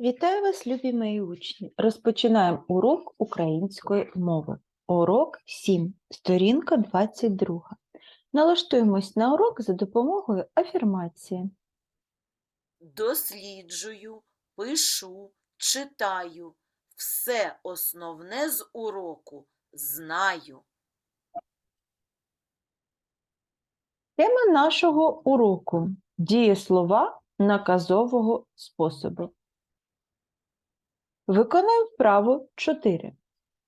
Вітаю вас, любі мої учні! Розпочинаємо урок української мови. Урок 7, сторінка 22. Налаштуємось на урок за допомогою афірмації. Досліджую, пишу, читаю. Все основне з уроку знаю. Тема нашого уроку дієслова наказового способу. Виконай вправу 4.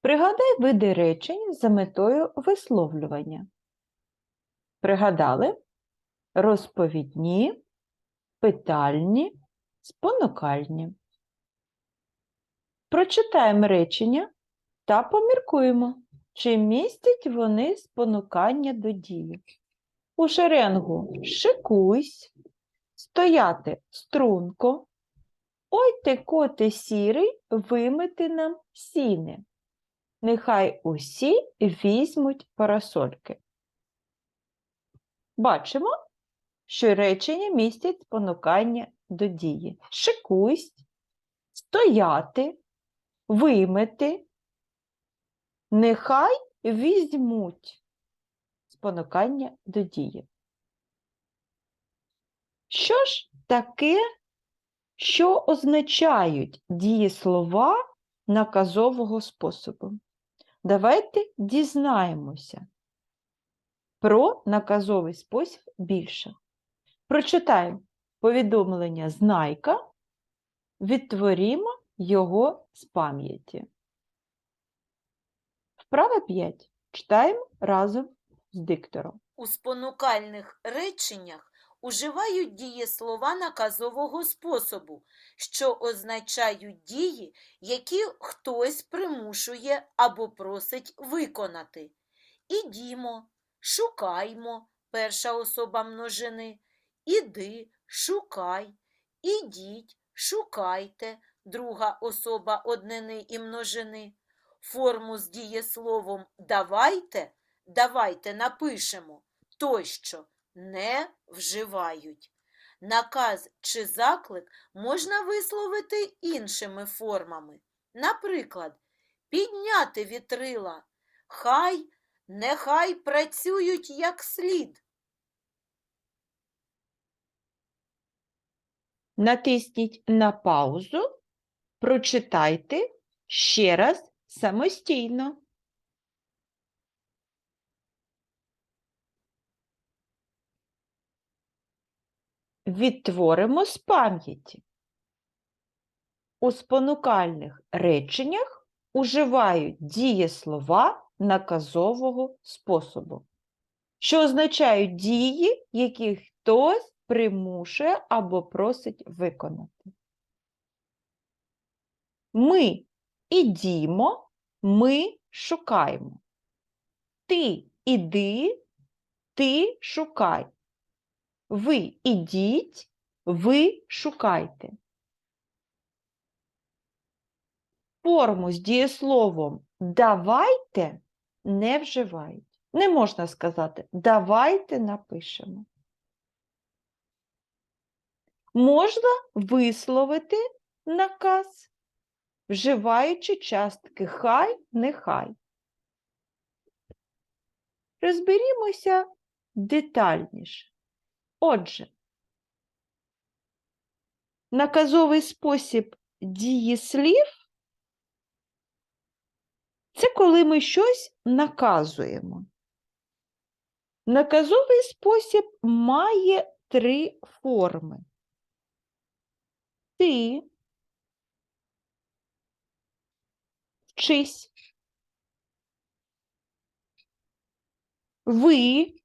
Пригадай види речень за метою висловлювання. Пригадали розповідні, питальні, спонукальні. Прочитаємо речення та поміркуємо, чи містять вони спонукання до дії. У шеренгу шикуйсь, стояти струнко, ой ти коти сірий, вимити нам сіни. Нехай усі візьмуть парасольки. Бачимо, що речення містять спонукання до дії. Шикуйсь, стояти, вимити, нехай візьмуть спонукання до дії. Що ж таке, що означають дієслова наказового способу? Давайте дізнаємося про наказовий спосіб більше. Прочитаємо повідомлення знайка, відтворімо його з пам'яті. Вправа 5. Читаємо разом з диктором. У спонукальних реченнях уживають дієслова наказового способу, що означають дії, які хтось примушує або просить виконати. Ідімо, шукаймо перша особа множини, іди, шукай, ідіть, шукайте друга особа однини і множини. Форму з дієсловом давайте, давайте напишемо тощо не вживають. Наказ чи заклик можна висловити іншими формами. Наприклад, підняти вітрила, хай, нехай працюють як слід. Натисніть на паузу, прочитайте ще раз самостійно. Відтворимо з пам'яті. У спонукальних реченнях уживають дієслова наказового способу, що означають дії, які хтось примушує або просить виконати. Ми ідімо, ми шукаємо. Ти іди, ти шукай. Ви ідіть, ви шукайте. Форму з дієсловом давайте не вживають. Не можна сказати давайте напишемо. Можна висловити наказ, вживаючи частки хай, нехай. Розберімося детальніше. Отже, наказовий спосіб дієслів це коли ми щось наказуємо. Наказовий спосіб має три форми. Ти вчись. Ви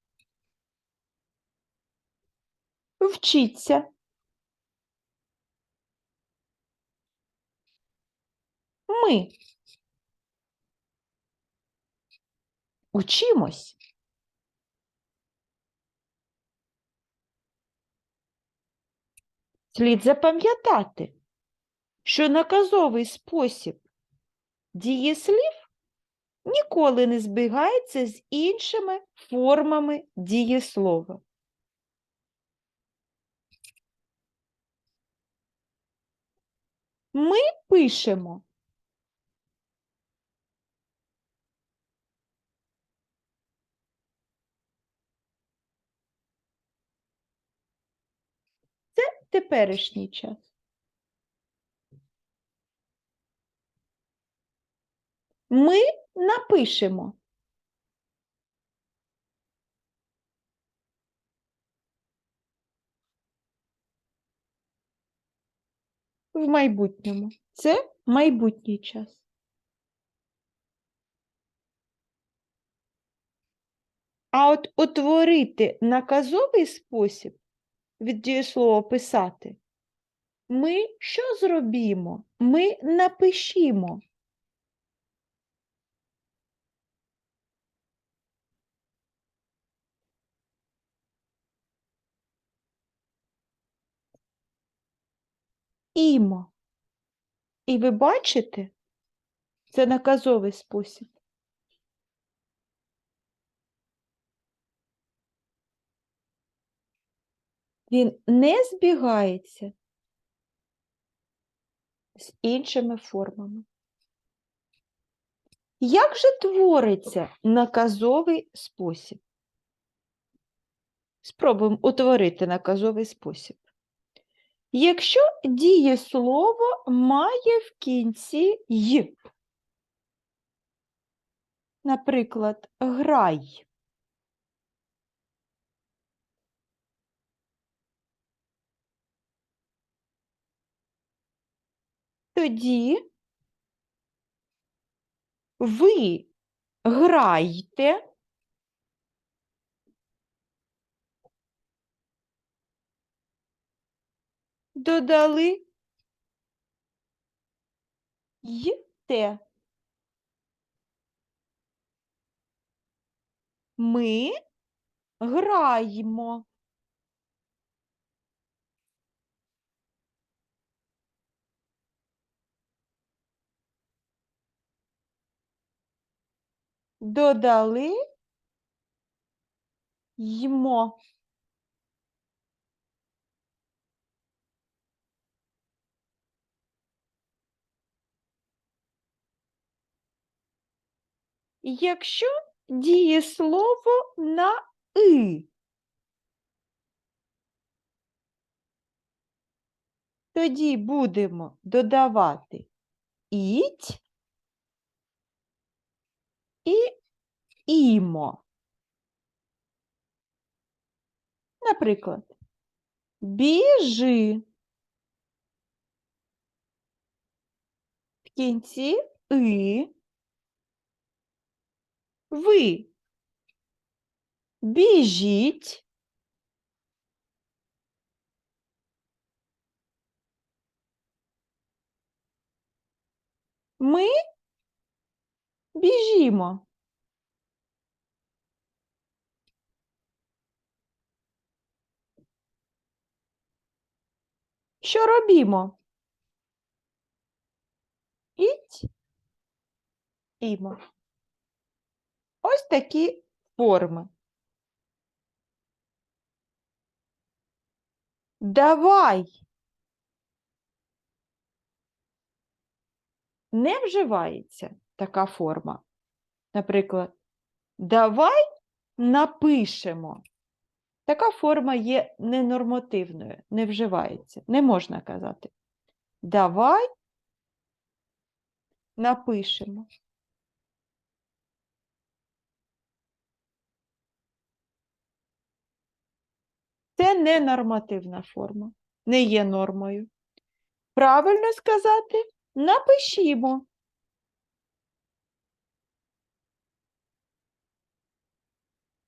вчіться. Ми учимось. Слід запам'ятати, що наказовий спосіб дієслів ніколи не збігається з іншими формами дієслова. Ми пишемо. Це теперішній час. Ми напишемо. В майбутньому. Це майбутній час. А от утворити наказовий спосіб від дієслова писати. Ми що зробімо? Ми напишімо. Імо. І ви бачите, це наказовий спосіб. Він не збігається з іншими формами. Як же твориться наказовий спосіб? Спробуємо утворити наказовий спосіб. Якщо дієслово має в кінці й, наприклад, грай. Тоді ви грайте додали й-те. Ми граємо. Додали ймо. Якщо дієслово на и, тоді будемо додавати іть і імо. Наприклад, біжи. В кінці и. Ви біжіть. Ми біжімо. Що робімо? Іть, імо. Ось такі форми. Давай. Не вживається така форма. Наприклад, давай напишемо. Така форма є ненормативною, не вживається. Не можна казати. Давай напишемо. Це не нормативна форма, не є нормою. Правильно сказати напишімо.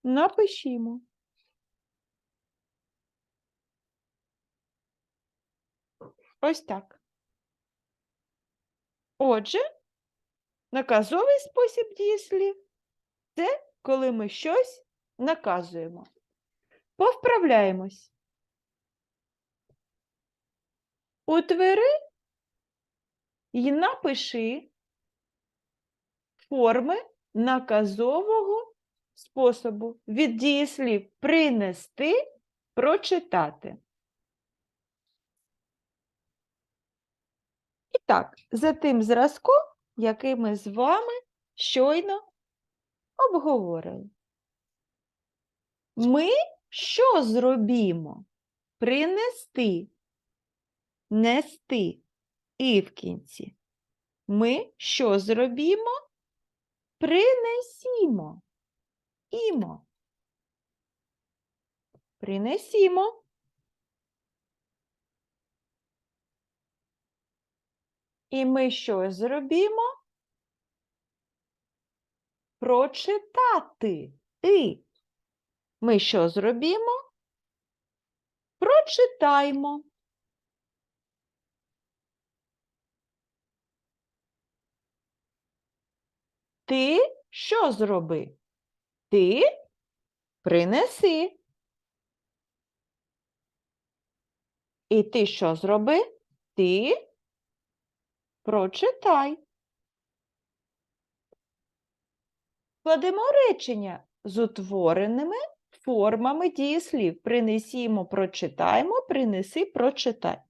Напишімо. Ось так. Отже, наказовий спосіб дієслів це коли ми щось наказуємо. Повправляємось. Утвери і напиши форми наказового способу від дієслів принести, прочитати. І Так, за тим зразком, який ми з вами щойно обговорили. Ми що зробімо? Принести, нести і в кінці. Ми що зробімо? Принесімо. Імо. Принесімо. І ми що зробімо? Прочитати. І. Ми що зробімо? Прочитаймо. Ти що зроби? Ти принеси. І ти що зроби? Ти прочитай. Кладемо речення з утвореними формами дієслів. Принесімо, прочитаємо, принеси, прочитай.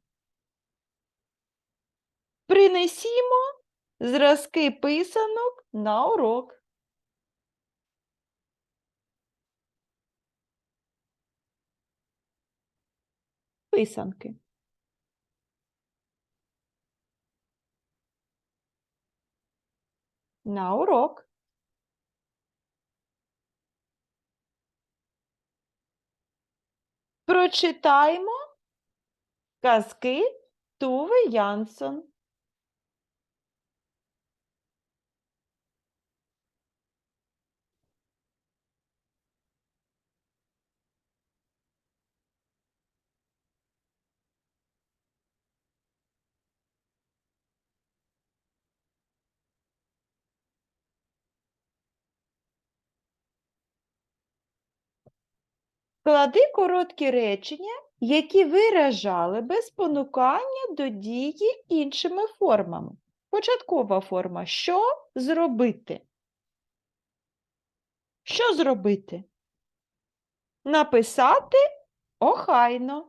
Принесімо зразки писанок на урок. Писанки. На урок. Прочитаємо казки Туви Янсон. Клади короткі речення, які виражали би спонукання до дії іншими формами. Початкова форма що зробити? Що зробити? Написати охайно.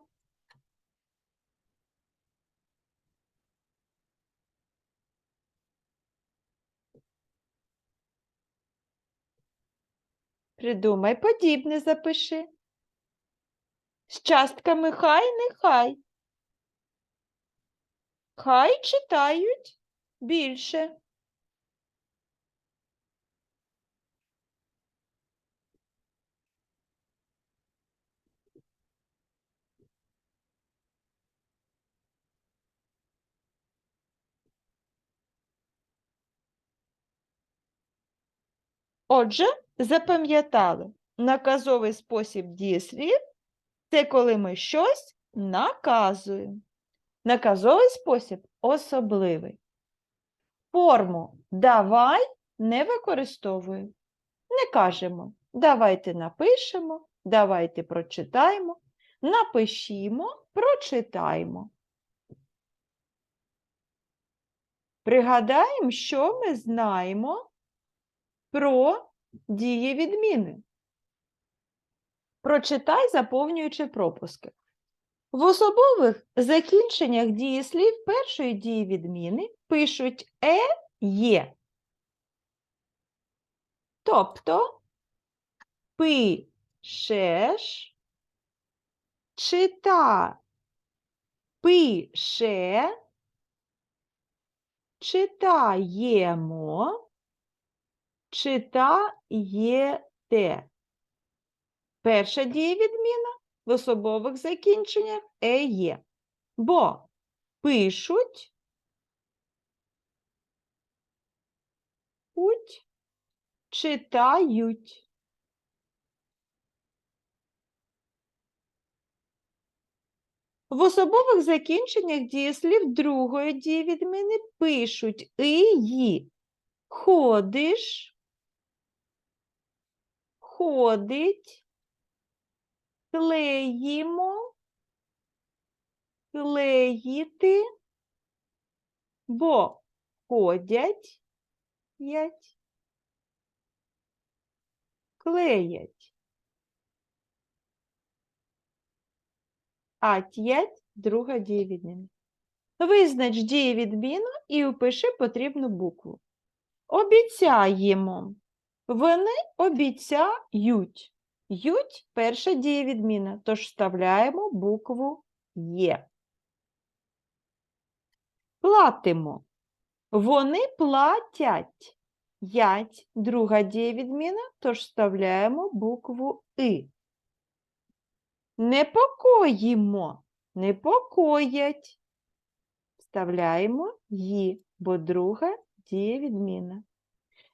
Придумай подібне запиши. З частками хай нехай. Хай читають більше. Отже, запам'ятали, наказовий спосіб дієслів це коли ми щось наказуємо. Наказовий спосіб особливий. Форму давай не використовуємо. Не кажемо давайте напишемо, давайте прочитаємо, напишімо, прочитаємо. Пригадаємо, що ми знаємо про дієвідміни. Прочитай, заповнюючи пропуски. В особових закінченнях дієслів першої дієвідміни пишуть е, є. Тобто пишеш, чита, пише, читаємо, читаєте. Перша дієвідміна в особових закінченнях е є. Бо пишуть, путь, читають. В особових закінченнях дієслів другої дієвідміни пишуть і ї. Ходиш, ходить, клеїмо, клеїти, бо ходять, ять, клеять. А т'ять друга дієвідміна. Визнач дієвідміну і впиши потрібну букву. Обіцяємо. Вони обіцяють. Ють перша дієвідміна, тож вставляємо букву Є. Платимо. Вони платять. Ять друга дієвідміна, тож вставляємо букву И. Непокоїмо. Непокоять. Вставляємо «ї», бо друга дієвідміна.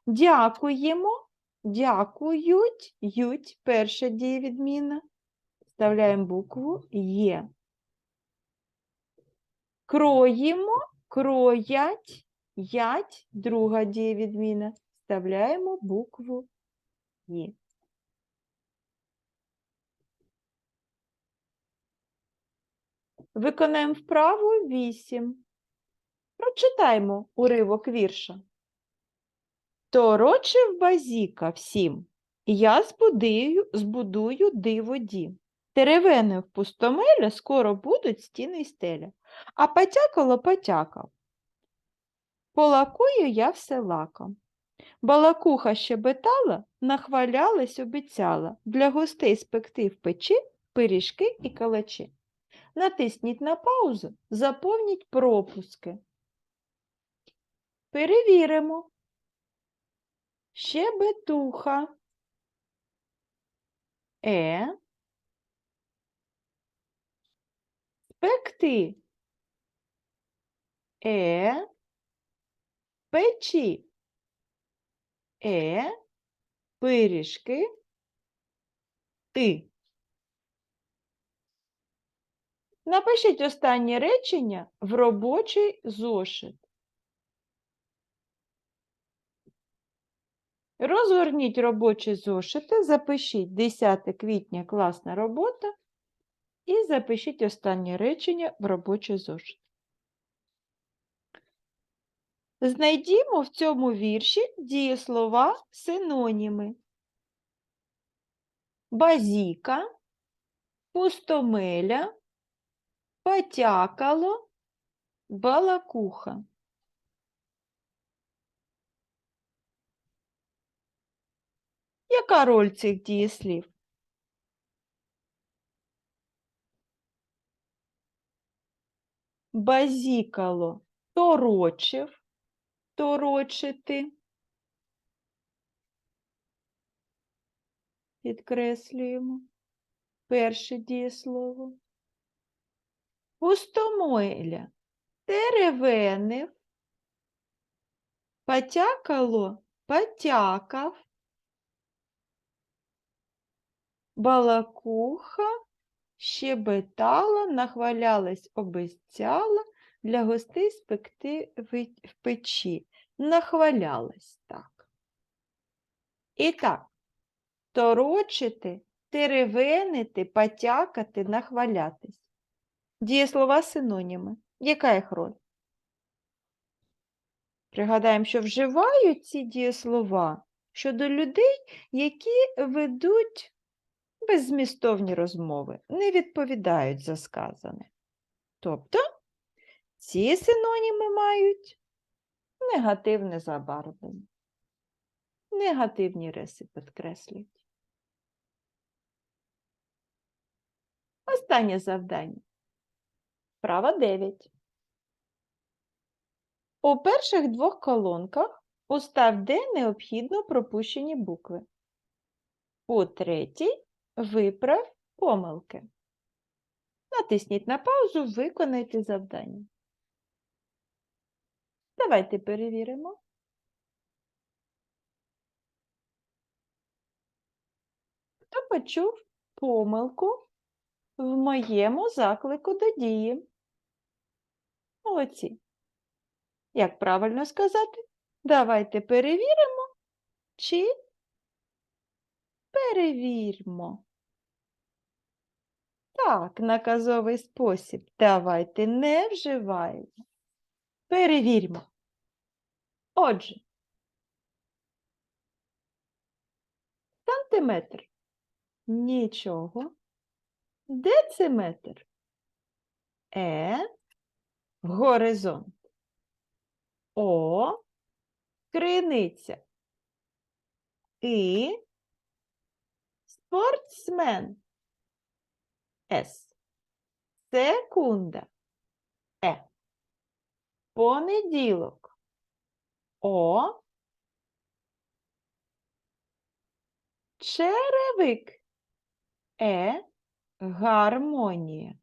Дякуємо. Дякують. Ють перша дієвідміна. Вставляємо букву Є. Кроїмо. Кроять. Ять друга дієвідміна. Вставляємо букву «ї». Виконаємо вправу 8. Прочитаємо уривок вірша. Торочив базіка всім, я збудую, збудую диво дім. Теревени в пустомеля скоро будуть стіни й стеля, а потякало потякав. Полакую я все лаком. Балакуха щебетала, нахвалялась, обіцяла для гостей спекти в печі пиріжки і калачі. Натисніть на паузу, заповніть пропуски. Перевіримо. Щебетуха. Е. Спекти. Е. Печі. Е. Пиріжки. Ти. Напишіть останнє речення в робочий зошит. Розгорніть робочі зошити, запишіть 10 квітня класна робота і запишіть останнє речення в робочий зошит. Знайдімо в цьому вірші дієслова синоніми. Базіка, пустомеля, потякало, балакуха. Яка роль цих дієслів? Базікало. Торочив, торочити. Підкреслюємо. Перше дієслово. Пустомойля. Теревенив, потякало. Потякав, балакуха щебетала, нахвалялась, обіцяла для гостей спекти в печі. Нахвалялась так. І так, торочити, теревенити, потякати, нахвалятись. Дієслова синоніми. Яка їх роль? Пригадаємо, що вживають ці дієслова щодо людей, які ведуть беззмістовні розмови, не відповідають за сказане. Тобто ці синоніми мають негативне забарвлення. Негативні риси підкреслюють. Останнє завдання. Права 9. У перших двох колонках устав, де необхідно пропущені букви. У третій виправ помилки. Натисніть на паузу, виконайте завдання. Давайте перевіримо. Хто почув помилку в моєму заклику до дії? Молодці. Як правильно сказати? Давайте перевіримо чи перевірмо. Так, наказовий спосіб. Давайте не вживаємо. Перевірмо. Отже, сантиметр. Нічого. Дециметр. Е. горизонт. О, криниця. І спортсмен. С. Секунда. Е. Понеділок. О. Черевик. Е. Гармонія.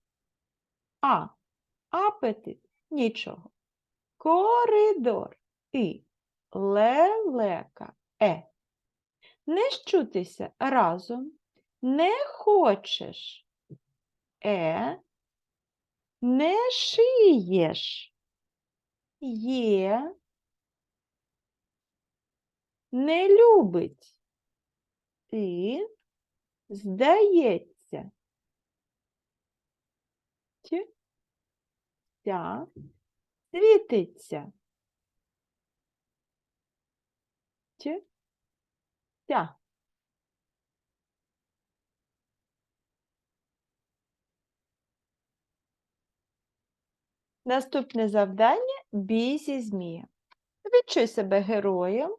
А. Апетит. Нічого. Коридор. І. Лелека. Е. Не щутися разом. Не хочеш. Е. Не шиєш. Є. Не любить. І. Здається. Ті. Ця. Світиться. Ті. Ця. Наступне завдання бій зі змієм. Відчуй себе героєм,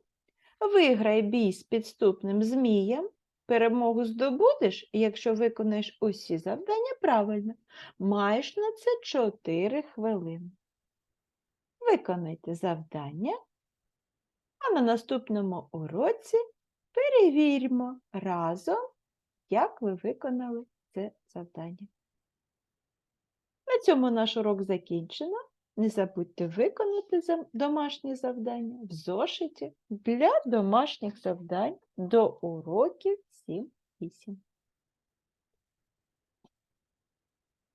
виграй бій з підступним змієм. Перемогу здобудеш, якщо виконаєш усі завдання правильно. Маєш на це 4 хвилини. Виконайте завдання, а на наступному уроці перевіримо разом, як ви виконали це завдання. На цьому наш урок закінчено. Не забудьте виконати домашні завдання в зошиті для домашніх завдань до уроків 7-8.